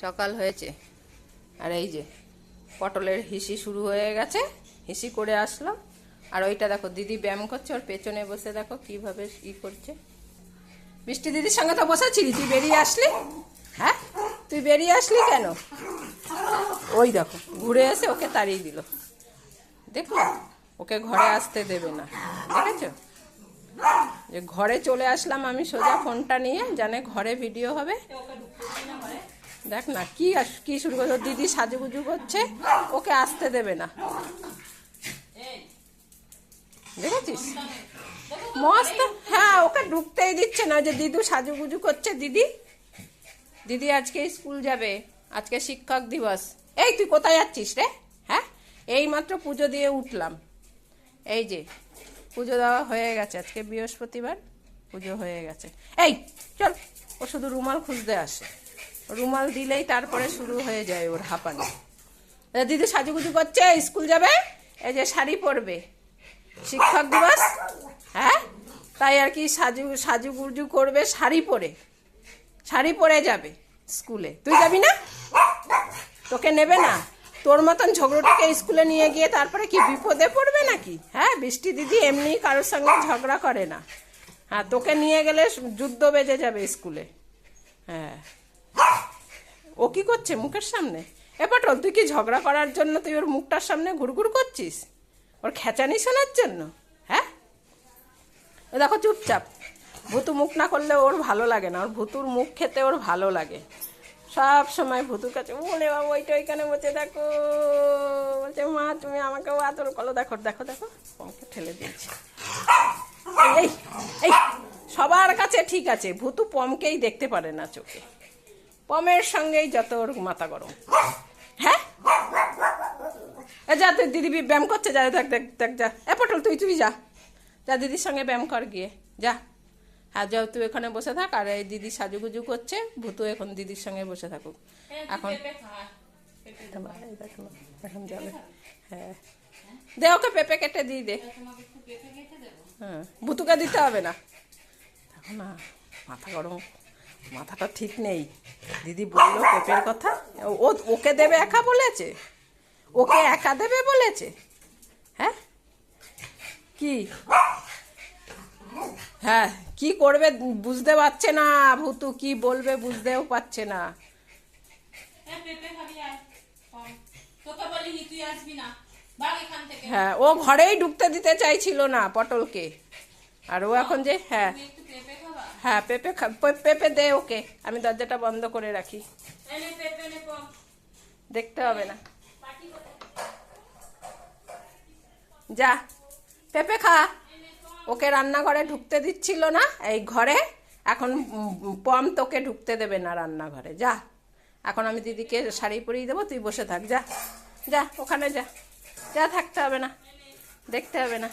সকাল হয়েছে। আর এই যে, পটলের হিসি শুরু হয়ে গেছে, হিসি করে আসলাম। আর ওইটা দেখো, দিদি ব্যায়াম করছে, ওর পেছনে বসে দেখো কীভাবে ই করছে। বৃষ্টি দিদির সঙ্গে তো বসেছিলি, তুই বেরিয়ে আসলি? হ্যাঁ? তুই বেরিয়ে আসলি কেন? ওই দেখো, ঘুরে এসে ওকে তাড়িয়ে দিল। দেখল? ওকে ঘরে আসতে দেবে না। দেখেছ? যে ঘরে চলে আসলাম আমি সোজা ফোনটা নিয়ে, জানে ঘরে ভিডিও হবে? দেখ না, কি কি শুরু করছে দিদি সাজুগুজু করছে, ওকে আসতে দেবে না। দেখেছিস? মস্ত। হ্যাঁ ওকে ঢুকতেই দিচ্ছে না যে দিদু সাজুগুজু করছে, দিদি। দিদি আজকে স্কুল যাবে, আজকে শিক্ষক দিবস। এই, তুই কোথায় যাচ্ছিস রে? হ্যাঁ? এই মাত্র পুজো দিয়ে উঠলাম। এই যে, পুজো দেওয়া হয়ে গেছে, আজকে বৃহস্পতিবার পুজো হয়ে গেছে। এই, চল, ও শুধু রুমাল খুঁজতে আসে। রুমাল দিলেই তারপরে শুরু হয়ে যায় ওর হাঁপানি। দিদি সাজুগুজু করছে, স্কুল যাবে? এই যে শাড়ি পরবে। শিক্ষক দিবস? হ্যাঁ? তাই আর কি সাজু, সাজুগুজু করবে, শাড়ি পরে। শাড়ি পরে যাবে স্কুলে। তুই যাবি না? তোকে নেবে না? তোর মতন ঝগড়াটাকে স্কুলে নিয়ে গিয়ে তারপরে কি বিপদে পড়বে নাকি? হ্যাঁ বৃষ্টি দিদি এমনি কারোর সঙ্গে ঝগড়া করে না। হ্যাঁ তোকে নিয়ে গেলে যুদ্ধ বেজে যাবে স্কুলে। হ্যাঁ। ও কি করছে মুখের সামনে? এ পটল, তুই কি ঝগড়া করার জন্য তুই ওর মুখটার সামনে ঘুরঘুর করছিস? ওর খেচানি শোনার জন্য? হ্যাঁ? ও দেখো চুপচাপ। ভুতু মুখ না করলে ওর ভালো লাগে না। ওর ভুতুর মুখ খেতে ওর ভালো লাগে। সব সময় ভুতুর কাছে বলে বাবা, ওইটা ওইখানে বসে দেখো। বলছে, মা, তুমি আমাকেও আদর করো। দেখো দেখো দেখো। আমাকে ঠেলে দিয়েছে। এই এই, সবার কাছে ঠিক আছে। ভুতু পমকেই দেখতে পারে না চোখে। পমের সঙ্গেই যত ওর মাথা গরম। হ্যাঁ? এ যা তুই দিদি ব্যায়াম করছে যা দেখ দেখ দেখ যা। এ পটল তুই তুই যা। যা দিদির সঙ্গে ব্যায়াম কর গিয়ে। যা। হ্যাঁ যাও তুই এখানে বসে থাক আর এই দিদি সাজুগুজু করছে ভূতু এখন দিদির সঙ্গে বসে থাকুক। এখন এখন যাবে হ্যাঁ। দে ওকে পেঁপে কেটে দিয়ে দে। হ্যাঁ। ভুতুকে দিতে হবে না। দেখো না মাথা গরম। মাথাটা ঠিক নেই। দিদি বলল পেঁপের কথা? ও ওকে দেবে একা বলেছে? ওকে একা দেবে বলেছে? হ্যাঁ? কি? হ্যাঁ কি করবে বুঝতে পারছে না ভুতু কি বলবে বুঝতেও পারছে না। হ্যাঁ, হ্যাঁ ও ঘরেই ঢুকতে দিতে চাইছিল না পটলকে। আর ও এখন যে হ্যাঁ। হ্যাঁ পেঁপে খা- পেঁপে দে ওকে আমি দরজাটা বন্ধ করে রাখি। দেখতে হবে না। যা পেঁপে খা। ওকে রান্নাঘরে ঢুকতে দিচ্ছিল না এই ঘরে। এখন পম তোকে ঢুকতে দেবে না রান্নাঘরে। যা এখন আমি দিদিকে শাড়ি পরিয়ে দেবো তুই বসে থাক যা। যা ওখানে যা। যা থাকতে হবে না। দেখতে হবে না।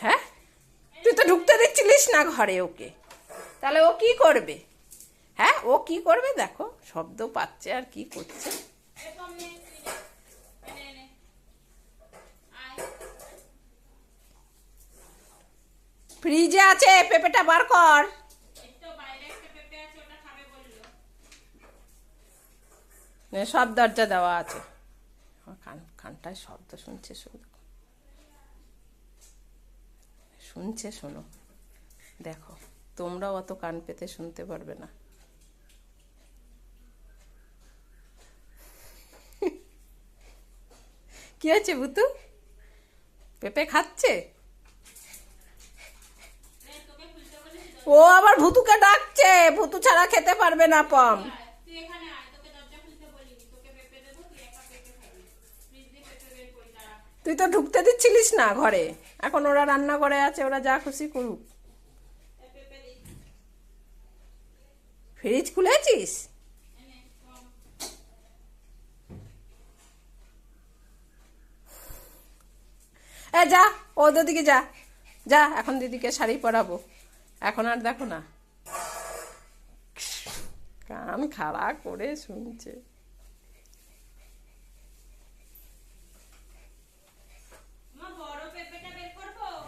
হ্যাঁ? তুই তো ঢুকতে দিচ্ছিলিস না ঘরে ওকে। তাহলে ও কি করবে? হ্যাঁ ও কি করবে দেখো, শব্দ পাচ্ছে আর কি করছে। ফ্রিজে আছে, পেঁপেটা বার কর। সব দরজা দেওয়া আছে। কানটায় শব্দ শুনছে শুধু। শুনছে শোনো। দেখো। তোমরাও অত কান পেতে শুনতে পারবে না। কি হচ্ছে ভুতু? পেঁপে খাচ্ছে। ও আবার ভুতুকে ডাকছে। ভুতু ছাড়া খেতে পারবে না পম। তুই তো ঢুকতে দিচ্ছিলিস না ঘরে। এখন ওরা রান্না করে আছে, ওরা যা খুশি করুক এ পেঁপে দিই ফ্রিজ খুলেছিস? এ যা ওদের দিকে যা। যা এখন দিদিকে শাড়ি পরাবো। এখন আর দেখো না। কান খাড়া করে শুনছে।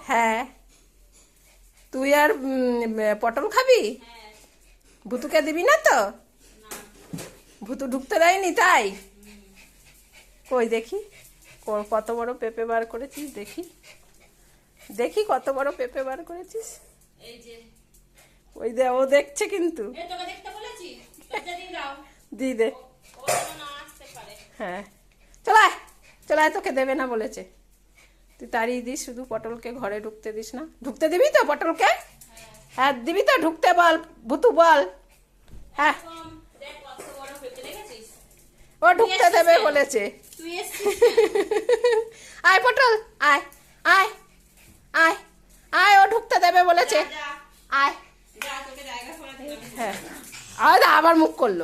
হ্যাঁ। তুই আর পটল খাবি? হ্যাঁ। ভুতুকে দিবি না তো? ভুতু ঢুকতে দেয়নি তাই? কই দেখি? কত বড় পেঁপে বার করেছিস দেখি। দেখি কত বড় পেঁপে বার করেছিস। ওই দে ও দেখছে কিন্তু। দি দে। হ্যাঁ। চলায় চলায় তোকে দেবে না বলেছে। তুই তাড়িয়ে দিস শুধু পটলকে ঘরে ঢুকতে দিস না। ঢুকতে দিবি তো পটলকে? হ্যাঁ দিবি তো, ঢুকতে বল, ভুতু বল। হ্যাঁ। ও ঢুকতে দেবে বলেছে। আয় পটল, আয় আয় আয় আয়, ও ঢুকতে দেবে বলেছে। আয়। হ্যাঁ। আবার মুখ করল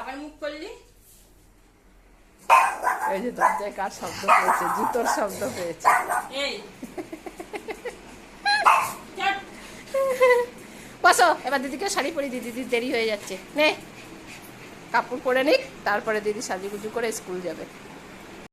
আবার মুখ করলি। এই যে দরজায় কার শব্দ পেয়েছে জুতোর শব্দ পেয়েছে এই। বসো এবার দিদিকে শাড়ি পরি, দিদি দেরি হয়ে যাচ্ছে। নে, কাপড় পরে নিক, তারপরে দিদি সাজুগুজু করে স্কুল যাবে।